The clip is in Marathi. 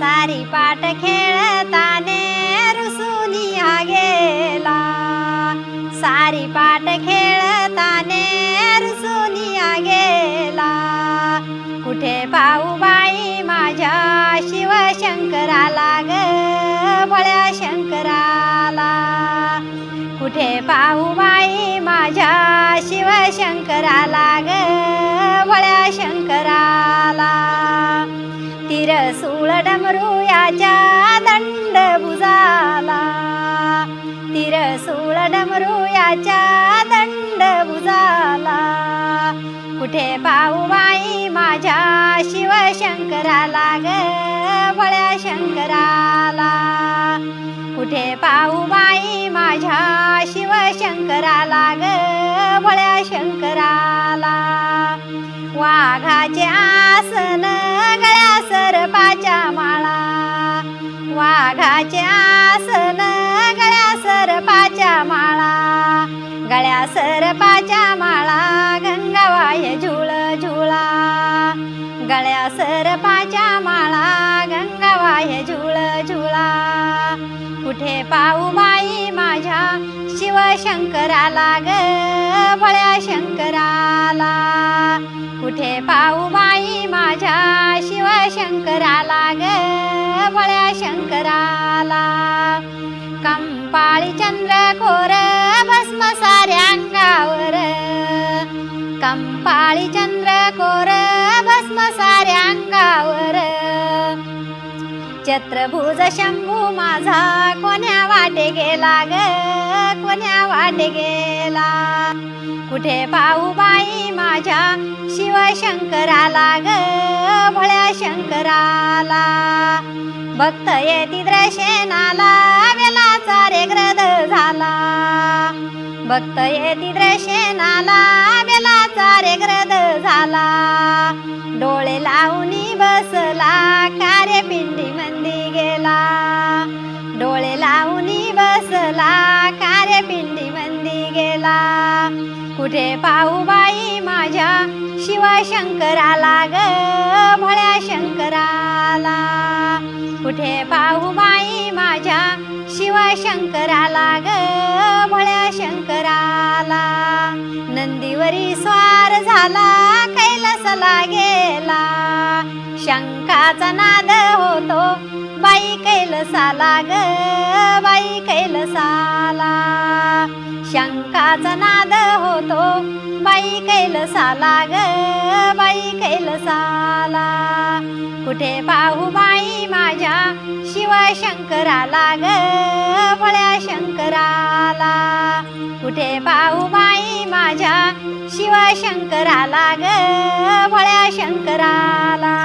सारी पाट खेळताने रुसुनिया गेला. सारी पाट खेळताने रुसुनिया गेला. कुठे पाहू बाई माझ्या शिवशंकराला ग बळ्या शंकराला. कुठे पाहू बाई माझ्या शिवशंकराला ग बळ्या शंकराला. तिरसूळ डमरू याच्या दंड बुजाला तिरसूळ डमरू याच्या दंड भुजाला कुठे पाहू माई माझ्या शिवशंकराला ग भळ्या शंकराला कुठे पाहू माई माझ्या शिवशंकराला ग भळ्या शंकराला वाघाच्या वाघाचे आसन गळ्या सरपाच्या माळा. गळ्या सरपाच्या माळा गंगावाय झुळ झुळा. गळ्या सरपाच्या माळा गंगावाय झुळ झुळा. कुठे पाऊ माई माझ्या शिवशंकराला ग भळ्या शंकराला? कुठे पाऊ माई माझ्या शिवशंकराला शंकराला. कंपाळी चंद्रकोर भस्म साऱ्या अंगावर. कंपाळी चंद्रकोर भस्म साऱ्या चत्रभुज शंभू माझा कोण्या वाटे गेला ग? कोण्या वाटे गेला? कुठे पाहू बाई माझ्या शिवशंकराला ग? भळ्या शंकराला. भक्त येती द्रशेनाला वेलाचा रे ग्रद झाला. भक्त येती द्रशेनाला वेलाचा रे ग्रद झाला. डोळे लावून ब बसला पिंडी बंदी गेला. कुठे पाहू बाई माझ्या शिवशंकराला ग भळ्या शंकराला. कुठे पाहू बाई माझ्या शिवशंकराला ग भळ्या शंकराला. नंदीवरी स्वार झाला कैलासला गेला शंकाचा नाद होतो बाई कैलसाला ग बाई कैलसाला शंकाचा नाद होतो बाई कैलसाला ग बाई कैलसाला कुठे पाहू बाई माझ्या शिवशंकराला ग भळ्या शंकराला कुठे पाहू बाई माझ्या शिवशंकराला ग भळ्या शंकराला.